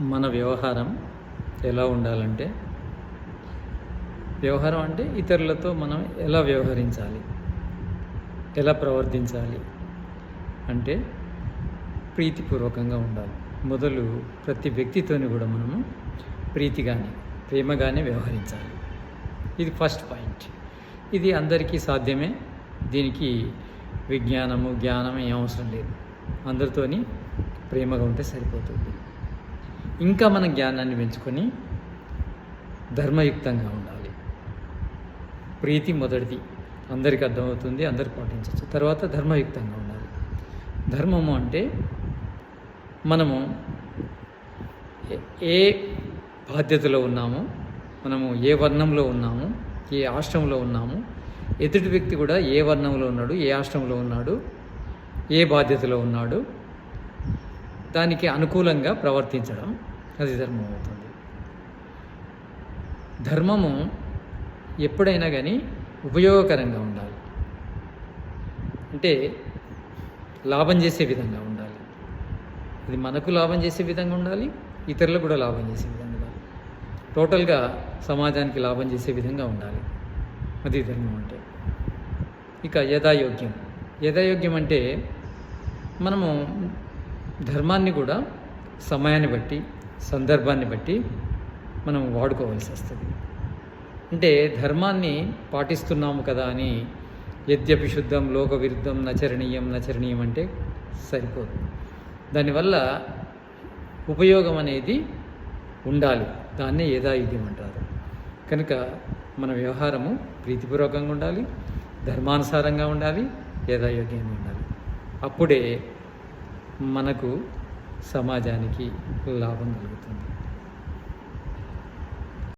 మన వ్యవహారం ఎలా ఉండాలంటే వ్యవహారం అంటే ఇతరులతో మనం ఎలా వ్యవహరించాలి ఎలా ప్రవర్తించాలి అంటే ప్రీతిపూర్వకంగా ఉండాలి. మొదలు ప్రతి వ్యక్తితోని కూడా మనము ప్రీతిగానే ప్రేమగానే వ్యవహరించాలి. ఇది ఫస్ట్ పాయింట్. ఇది అందరికీ సాధ్యమే. దీనికి విజ్ఞానము జ్ఞానం ఏం అవసరం లేదు. అందరితోని ప్రేమగా ఉంటే సరిపోతుంది. ఇంకా మన జ్ఞానాన్ని పెంచుకొని ధర్మయుక్తంగా ఉండాలి. ప్రీతి మొదటిది. అందరికి అర్థమవుతుంది అందరు పాటించవచ్చు. తర్వాత ధర్మయుక్తంగా ఉండాలి. ధర్మము అంటే మనము ఏ- ఏ బాధ్యతలో ఉన్నామో మనము ఏ వర్ణంలో ఉన్నాము ఏ ఆశ్రమంలో ఉన్నాము ఎదుటి వ్యక్తి కూడా ఏ వర్ణంలో ఉన్నాడు ఏ ఆశ్రమంలో ఉన్నాడు ఏ బాధ్యతలో ఉన్నాడు దానికి అనుకూలంగా ప్రవర్తించడం. అది ధర్మం అవుతుంది. ధర్మము ఎప్పుడైనా కానీ ఉపయోగకరంగా ఉండాలి. అంటే లాభం చేసే విధంగా ఉండాలి. అది మనకు లాభం చేసే విధంగా ఉండాలి ఇతరులకు కూడా లాభం చేసే విధంగా ఉండాలి. టోటల్గా సమాజానికి లాభం చేసే విధంగా ఉండాలి. అది ధర్మం అంటే. ఇక యథాయోగ్యం. యథాయోగ్యం అంటే మనము ధర్మాన్ని కూడా సమయాన్ని బట్టి సందర్భాన్ని బట్టి మనం వాడుకోవాల్సి వస్తుంది. అంటే ధర్మాన్ని పాటిస్తున్నాము కదా అని యద్యపి శుద్ధం లోక విరుద్ధం నచరణీయం నచరణీయం అంటే సరిపోదు. దానివల్ల ఉపయోగం అనేది ఉండాలి. దాన్నే యథాయుధ్యం అంటారు. కనుక మన వ్యవహారము ప్రీతిపూర్వకంగా ఉండాలి ధర్మానుసారంగా ఉండాలి యథాయోగ్యంగా ఉండాలి. అప్పుడే మనకు సమాజానికి లాభం కలుగుతుంది.